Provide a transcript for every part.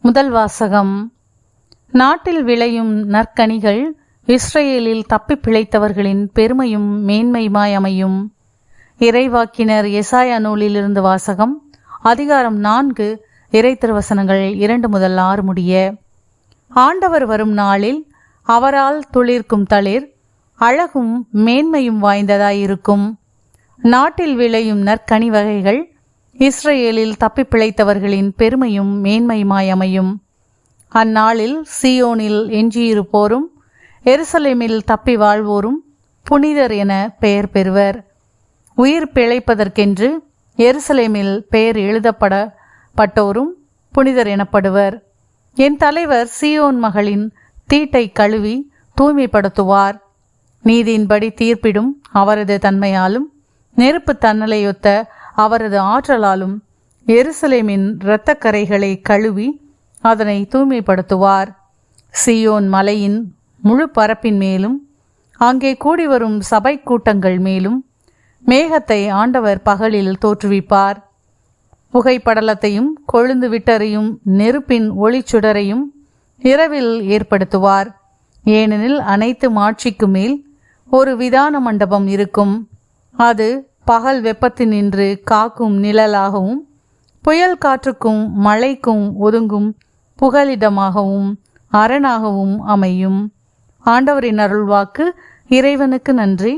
முதல் வாசகம். நாட்டில் விளையும் நற்கனிகள் இஸ்ரேலில் தப்பி பிழைத்தவர்களின் பெருமையும் மேன்மையுமாய் அமையும். இறைவாக்கினர் எசாயா நூலிலிருந்து வாசகம். அதிகாரம் நான்கு இறை திருவசனங்கள் இரண்டு முதல் ஆறு முடிய. ஆண்டவர் வரும் நாளில் அவரால் துளிர்க்கும் தளிர் அழகும் மேன்மையும் வாய்ந்ததாயிருக்கும். நாட்டில் விளையும் நற்கனி வகைகள் இஸ்ரேலில் தப்பிப்பிழைத்தவர்களின் பெருமையும் மேன்மையுமாய் அமையும். அந்நாளில் சியோனில் எஞ்சியிருப்போரும் எருசலேமில் தப்பி வாழ்வோரும் புனிதர் என பெயர் பெறுவர். உயிர் பிழைப்பதற்கென்று எருசலேமில் பெயர் எழுதப்படப்பட்டோரும் புனிதர் எனப்படுவர். என் தலைவர் சியோன் மகளின் தீட்டை கழுவி தூய்மைப்படுத்துவார். நீதியின்படி தீர்ப்பிடும் அவரது தன்மையாலும் நெருப்பு தன்னலையொத்த அவரது ஆற்றலாலும் எருசலேமின் இரத்தக்கரைகளை கழுவி அதனை தூய்மைப்படுத்துவார். சியோன் மலையின் முழு பரப்பின் மேலும் அங்கே கூடி வரும் சபை கூட்டங்கள் மேலும் மேகத்தை ஆண்டவர் பகலில் தோற்றுவிப்பார். புகைப்படலத்தையும் கொழுந்து விட்டறையும் நெருப்பின் ஒளிச்சுடரையும் இரவில் ஏற்படுத்துவார். ஏனெனில் அனைத்து மாட்சிக்கு மேல் ஒரு விதான மண்டபம் இருக்கும். அது பகல் வெப்பத்தினின்று காக்கும் நிழலாகவும் புயல் காற்றுக்கும் மழைக்கும் ஒதுங்கும் புகலிடமாகவும் அரணாகவும் அமையும். ஆண்டவரின் அருள்வாக்கு இறைவனுக்கு நன்றி.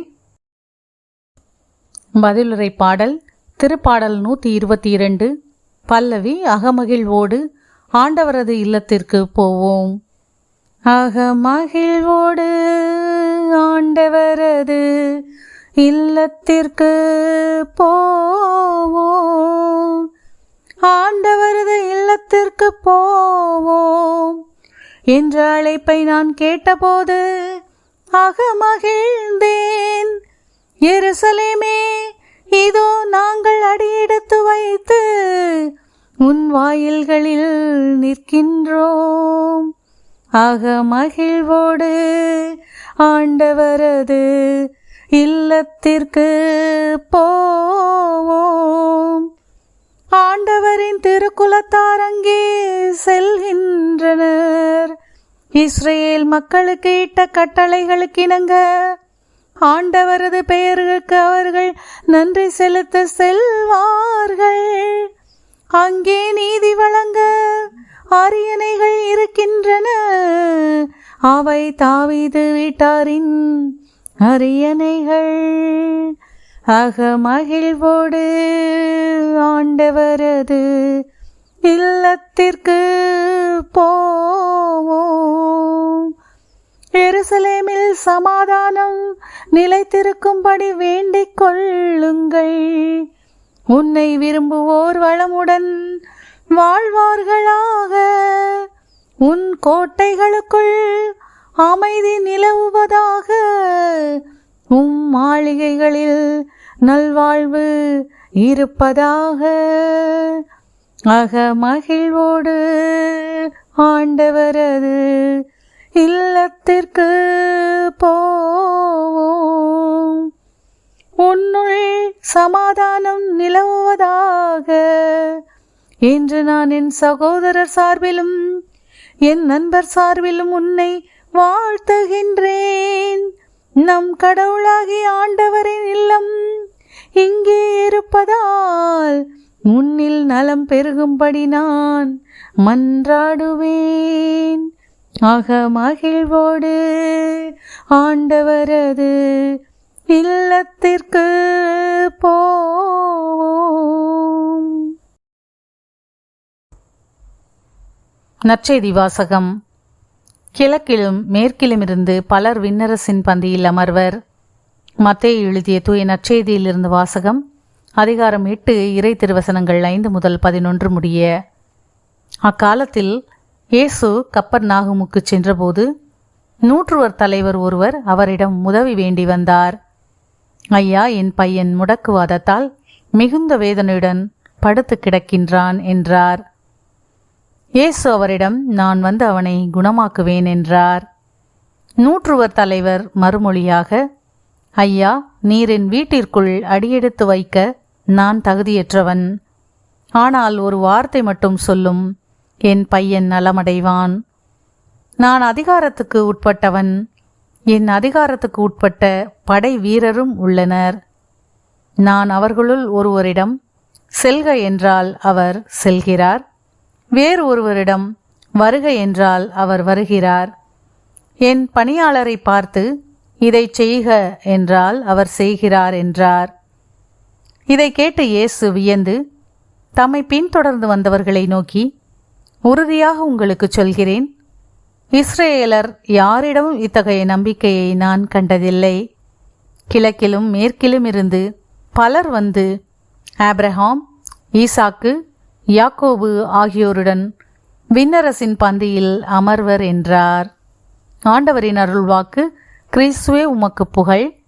பதிலுரை பாடல் திருப்பாடல் நூற்றி இருபத்தி இரண்டு பல்லவி அகமகிழ்வோடு ஆண்டவரது இல்லத்திற்கு போவோம். அகமகிழ்வோடு ஆண்டவரது இல்லத்திற்கு போவோம். ஆண்டவரது இல்லத்திற்கு போவோம். என்ற அழைப்பை நான் கேட்டபோது அகமகிழ்ந்தேன். எருசலேமே இதோ நாங்கள் அடியெடுத்து வைத்து உன் வாயில்களில் நிற்கின்றோம். அகமகிழ்வோடு ஆண்டவரது இல்லத்திற்கு போவோம். ஆண்டவரின் திருக்குலத்தார் அங்கே செல்கின்றனர். இஸ்ரேல் மக்களுக்கு இட்ட கட்டளைகளுக்கு இணங்க ஆண்டவரது பெயருக்கு அவர்கள் நன்றி செலுத்த செல்வார்கள். அங்கே நீதி வழங்க அரியணைகள் இருக்கின்றன. அவை தாவீது வீட்டாரின் அரியணைகள் அக மகிழ்வோடு ஆண்டவரது இல்லத்திற்கு போவோம். எருசலேமில் சமாதானம் நிலைத்திருக்கும்படி வேண்டிக் கொள்ளுங்கள். உன்னை விரும்புவோர் வளமுடன் வாழ்வார்களாக. உன் கோட்டைகளுக்குள் அமைதி நிலவுவதாக. உம் மாளிகைகளில் நல்வாழ்வு இருப்பதாக. அக மகிழ்வோடு ஆண்டவரது இல்லத்திற்கு போவோம். உன்னுள் சமாதானம் நிலவுவதாக. என்று நான் என் சகோதரர் சார்பிலும் என் நண்பர் சார்பிலும் உன்னை வாழ்த்துகின்றேன். நம் கடவுளாகி ஆண்டவரின் இல்லம் இங்கே இருப்பதால் முன்னில் நலம் பெருகும்படி நான் மன்றாடுவேன். ஆக மகிழ்வோடு ஆண்டவரது இல்லத்திற்கு போம் நற்செய்தி வாசகம். கிழக்கிலும் மேற்கிலுமிருந்து பலர் விண்ணரசின் பந்தியில் அமர்வர். மத்தேயு எழுதிய தூய நற்செய்தியிலிருந்து வாசகம். அதிகாரம் எட்டு இறை திருவசனங்கள் ஐந்து முதல் பதினொன்று முடிய. அக்காலத்தில் இயேசு கப்பர் நாகுமுக்கு சென்றபோது நூற்றுவர் தலைவர் ஒருவர் அவரிடம் உதவி வேண்டி வந்தார். ஐயா என் பையன் முடக்குவாதத்தால் மிகுந்த வேதனையுடன் படுத்து கிடக்கின்றான் என்றார். இயேசு அவரிடம் நான் வந்து அவனை குணமாக்குவேன் என்றார். நூற்றுவர் தலைவர் மறுமொழியாக ஐயா நீரின் வீட்டிற்குள் அடியெடுத்து வைக்க நான் தகுதியற்றவன். ஆனால் ஒரு வார்த்தை மட்டும் சொல்லும். என் பையன் நலமடைவான். நான் அதிகாரத்துக்கு உட்பட்டவன். என் அதிகாரத்துக்கு உட்பட்ட படை வீரரும் உள்ளனர். நான் அவர்களுள் ஒருவரிடம் செல்க என்றால் அவர் செல்கிறார். வேறு ஒருவரிடம் வருக என்றால் அவர் வருகிறார். என் பணியாளரை பார்த்து இதை செய்க என்றால் அவர் செய்கிறார் என்றார். இதை கேட்டு இயேசு வியந்து தம்மை பின்தொடர்ந்து வந்தவர்களை நோக்கி உறுதியாக உங்களுக்கு சொல்கிறேன். இஸ்ரேலர் யாரிடமும் இத்தகைய நம்பிக்கையை நான் கண்டதில்லை. கிழக்கிலும் மேற்கிலும் இருந்து பலர் வந்து ஆப்ரஹாம் ஈசாக்கு யாக்கோபு ஆகியோருடன் விண்ணரசின் பந்தியில் அமர்வர் என்றார். ஆண்டவரின் அருள்வாக்கு கிறிஸ்துவே உமக்கு புகழ்.